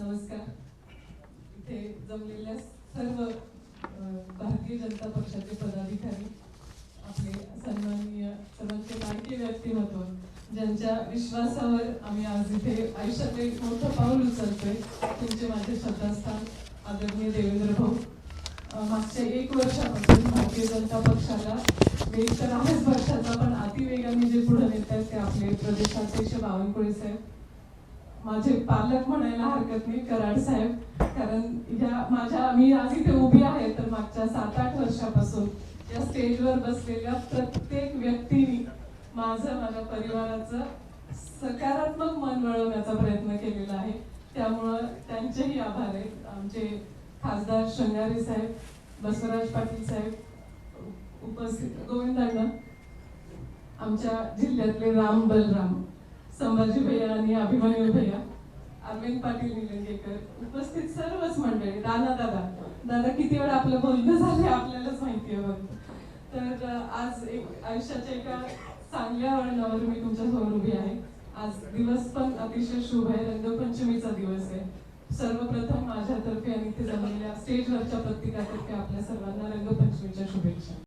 नमस्कार. इथे जमलेल्या सर्व भारतीय जनता पक्षाचे पदाधिकारी आपले सन्माननीय सर्वांचे लाडके व्यक्तिमत्व ज्यांच्या विश्वासावर आम्ही आज इथे आयुष्यात एक मोठं पाऊल उचलतोय तुमचे माझे श्रद्धास्थान आदरणीय देवेंद्र भाऊ. मागच्या एक वर्षापासून भारतीय जनता पक्षाला वेग तर आहेच वर्षाचा पण अतिवेगाने जे पुढे नेत आहेत ते आपले प्रदेशाध्यक्ष बावनकुळे साहेब. माझे पालक म्हणायला हरकत नाही कराड साहेब. कारण ह्या माझ्या मी आज इथे उभी आहे तर मागच्या सात आठ वर्षापासून या स्टेजवर बसलेल्या प्रत्येक व्यक्तीने माझं माझ्या परिवाराचं सकारात्मक मन वळवण्याचा प्रयत्न केलेला आहे. त्यामुळं त्यांचेही आभार आहेत. आमचे खासदार शृंगारे साहेब बसवराज पाटील साहेब उपस्थित गोविंदांना आमच्या जिल्ह्यातले राम बलराम. संभाजी भैया आणि अभिमन्यू भैया अरविंद पाटील निलंगेकर उपस्थित सर्वच मंडळी दादा दादा. दादा किती वेळा आपलं बोलणं झालं आपल्यालाच माहिती आहे बघ. तर आज एक आयुष्याच्या एका चांगल्या वळणावर मी तुमच्यासमोर उभी आहे. आज दिवस पण अतिशय शुभ आहे. रंगपंचमीचा दिवस आहे. सर्वप्रथम माझ्यातर्फे आणि इथे जमलेल्या स्टेजवरच्या प्रत्येकातर्फे आपल्या सर्वांना रंगपंचमीच्या शुभेच्छा.